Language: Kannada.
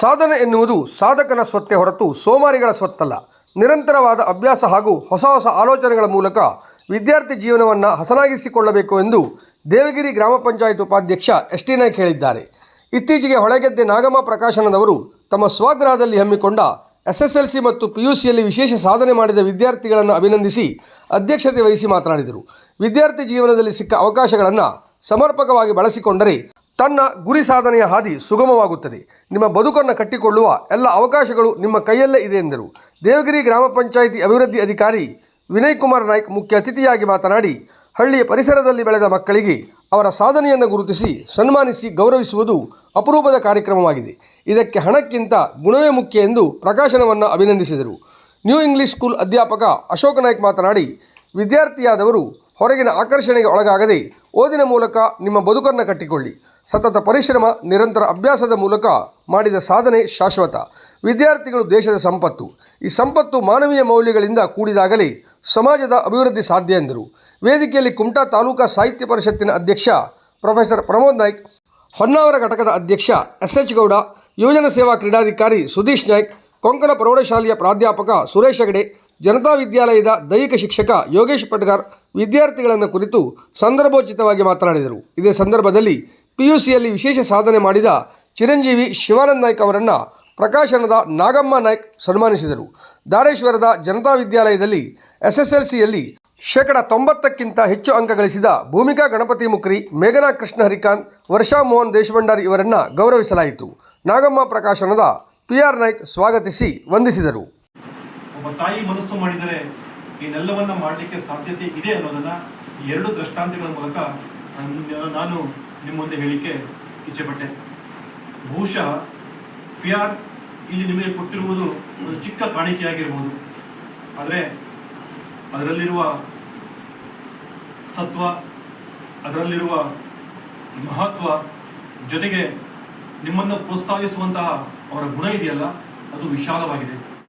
ಸಾಧನೆ ಎನ್ನುವುದು ಸಾಧಕನ ಸ್ವತ್ತೇ ಹೊರತು ಸೋಮಾರಿಗಳ ಸ್ವತ್ತಲ್ಲ. ನಿರಂತರವಾದ ಅಭ್ಯಾಸ ಹಾಗೂ ಹೊಸ ಹೊಸ ಆಲೋಚನೆಗಳ ಮೂಲಕ ವಿದ್ಯಾರ್ಥಿ ಜೀವನವನ್ನು ಹಸನಾಗಿಸಿಕೊಳ್ಳಬೇಕು ಎಂದು ದೇವಗಿರಿ ಗ್ರಾಮ ಪಂಚಾಯತ್ ಉಪಾಧ್ಯಕ್ಷ ಎಸ್ ಟಿ ನಾಯ್ಕ್ ಹೇಳಿದ್ದಾರೆ. ಇತ್ತೀಚೆಗೆ ಹೊಳೆಗೆದ್ದೆ ನಾಗಮ್ಮ ಪ್ರಕಾಶನದವರು ತಮ್ಮ ಸ್ವಗೃಹದಲ್ಲಿ ಹಮ್ಮಿಕೊಂಡ ಎಸ್ಎಸ್ಎಲ್ಸಿ ಮತ್ತು ಪಿಯುಸಿಯಲ್ಲಿ ವಿಶೇಷ ಸಾಧನೆ ಮಾಡಿದ ವಿದ್ಯಾರ್ಥಿಗಳನ್ನು ಅಭಿನಂದಿಸಿ ಅಧ್ಯಕ್ಷತೆ ವಹಿಸಿ ಮಾತನಾಡಿದರು. ವಿದ್ಯಾರ್ಥಿ ಜೀವನದಲ್ಲಿ ಸಿಕ್ಕ ಅವಕಾಶಗಳನ್ನು ಸಮರ್ಪಕವಾಗಿ ಬಳಸಿಕೊಂಡರೆ ತನ್ನ ಗುರಿ ಸಾಧನೆಯ ಹಾದಿ ಸುಗಮವಾಗುತ್ತದೆ. ನಿಮ್ಮ ಬದುಕನ್ನು ಕಟ್ಟಿಕೊಳ್ಳುವ ಎಲ್ಲ ಅವಕಾಶಗಳು ನಿಮ್ಮ ಕೈಯಲ್ಲೇ ಇದೆ ಎಂದರು. ದೇವಗಿರಿ ಗ್ರಾಮ ಪಂಚಾಯಿತಿ ಅಭಿವೃದ್ಧಿ ಅಧಿಕಾರಿ ವಿನಯ್ ಕುಮಾರ್ ನಾಯ್ಕ್ ಮುಖ್ಯ ಅತಿಥಿಯಾಗಿ ಮಾತನಾಡಿ, ಹಳ್ಳಿಯ ಪರಿಸರದಲ್ಲಿ ಬೆಳೆದ ಮಕ್ಕಳಿಗೆ ಅವರ ಸಾಧನೆಯನ್ನು ಗುರುತಿಸಿ ಸನ್ಮಾನಿಸಿ ಗೌರವಿಸುವುದು ಅಪರೂಪದ ಕಾರ್ಯಕ್ರಮವಾಗಿದೆ. ಇದಕ್ಕೆ ಹಣಕ್ಕಿಂತ ಗುಣವೇ ಮುಖ್ಯ ಎಂದು ಪ್ರಕಾಶನವನ್ನು ಅಭಿನಂದಿಸಿದರು. ನ್ಯೂ ಇಂಗ್ಲಿಷ್ ಸ್ಕೂಲ್ ಅಧ್ಯಾಪಕ ಅಶೋಕ ನಾಯ್ಕ್ ಮಾತನಾಡಿ, ವಿದ್ಯಾರ್ಥಿಯಾದವರು ಹೊರಗಿನ ಆಕರ್ಷಣೆಗೆ ಒಳಗಾಗದೆ ಓದಿನ ಮೂಲಕ ನಿಮ್ಮ ಬದುಕನ್ನು ಕಟ್ಟಿಕೊಳ್ಳಿ. ಸತತ ಪರಿಶ್ರಮ, ನಿರಂತರ ಅಭ್ಯಾಸದ ಮೂಲಕ ಮಾಡಿದ ಸಾಧನೆ ಶಾಶ್ವತ. ವಿದ್ಯಾರ್ಥಿಗಳು ದೇಶದ ಸಂಪತ್ತು. ಈ ಸಂಪತ್ತು ಮಾನವೀಯ ಮೌಲ್ಯಗಳಿಂದ ಕೂಡಿದಾಗಲೇ ಸಮಾಜದ ಅಭಿವೃದ್ಧಿ ಸಾಧ್ಯ ಎಂದರು. ವೇದಿಕೆಯಲ್ಲಿ ಕುಮಟಾ ತಾಲೂಕಾ ಸಾಹಿತ್ಯ ಪರಿಷತ್ತಿನ ಅಧ್ಯಕ್ಷ ಪ್ರೊಫೆಸರ್ ಪ್ರಮೋದ್ ನಾಯ್ಕ್, ಹೊನ್ನಾವರ ಘಟಕದ ಅಧ್ಯಕ್ಷ ಎಸ್ ಎಚ್ ಗೌಡ ಯೋಜನಾ ಸೇವಾ ಕ್ರೀಡಾಧಿಕಾರಿ ಸುದೀಶ್ ನಾಯ್ಕ್, ಕೊಂಕಣ ಪ್ರೌಢಶಾಲೆಯ ಪ್ರಾಧ್ಯಾಪಕ ಸುರೇಶ್ ಹೆಗಡೆ ಜನತಾ ವಿದ್ಯಾಲಯದ ದೈಹಿಕ ಶಿಕ್ಷಕ ಯೋಗೇಶ್ ಪಟ್ಗಾರ್ ವಿದ್ಯಾರ್ಥಿಗಳನ್ನು ಕುರಿತು ಸಂದರ್ಭೋಚಿತವಾಗಿ ಮಾತನಾಡಿದರು. ಇದೇ ಸಂದರ್ಭದಲ್ಲಿ ಪಿಯುಸಿಯಲ್ಲಿ ವಿಶೇಷ ಸಾಧನೆ ಮಾಡಿದ ಚಿರಂಜೀವಿ ಶಿವಾನಂದ್ ನಾಯ್ಕ್ ಅವರನ್ನು ಪ್ರಕಾಶನದ ನಾಗಮ್ಮ ನಾಯ್ಕ್ ಸನ್ಮಾನಿಸಿದರು. ಧಾರೇಶ್ವರದ ಜನತಾ ವಿದ್ಯಾಲಯದಲ್ಲಿ ಎಸ್ಎಸ್ಎಲ್ಸಿಯಲ್ಲಿ ಶೇಕಡ ತೊಂಬತ್ತಕ್ಕಿಂತ ಹೆಚ್ಚು ಅಂಕ ಗಳಿಸಿದ ಭೂಮಿಕಾ ಗಣಪತಿ ಮುಕ್ರಿ, ಮೇಘನಾ ಕೃಷ್ಣ ಹರಿಕಾಂತ್, ವರ್ಷಾ ಮೋಹನ್ ದೇಶಭಂಡಾರಿ ಇವರನ್ನು ಗೌರವಿಸಲಾಯಿತು. ನಾಗಮ್ಮ ಪ್ರಕಾಶನದ ಪಿ ಆರ್ ನಾಯ್ಕ್ ಸ್ವಾಗತಿಸಿ ವಂದಿಸಿದರು. ತಾಯಿ ಮನಸ್ಸು ಮಾಡಿದರೆ ಏನೆಲ್ಲವನ್ನ ಮಾಡಲಿಕ್ಕೆ ಸಾಧ್ಯತೆ ಇದೆ ಅನ್ನೋದನ್ನ ಎರಡು ದೃಷ್ಟಾಂತಗಳ ಮೂಲಕ ನಾನು- ನಿಮ್ಮ ಮುಂದೆ ಹೇಳಿಕೆ ಇಚ್ಛೆಪಟ್ಟೆ. ಬಹುಶಃ ಆರ್ ಇಲ್ಲಿ ನಿಮಗೆ ಕೊಟ್ಟಿರುವುದು ಒಂದು ಚಿಕ್ಕ ಕಾಣಿಕೆಯಾಗಿರ್ಬೋದು. ಆದರೆ ಅದರಲ್ಲಿರುವ ಸತ್ವ, ಅದರಲ್ಲಿರುವ ಮಹತ್ವ ಜೊತೆಗೆ ನಿಮ್ಮನ್ನು ಪ್ರೋತ್ಸಾಹಿಸುವಂತಹ ಅವರ ಗುಣ ಇದೆಯಲ್ಲ, ಅದು ವಿಶಾಲವಾಗಿದೆ.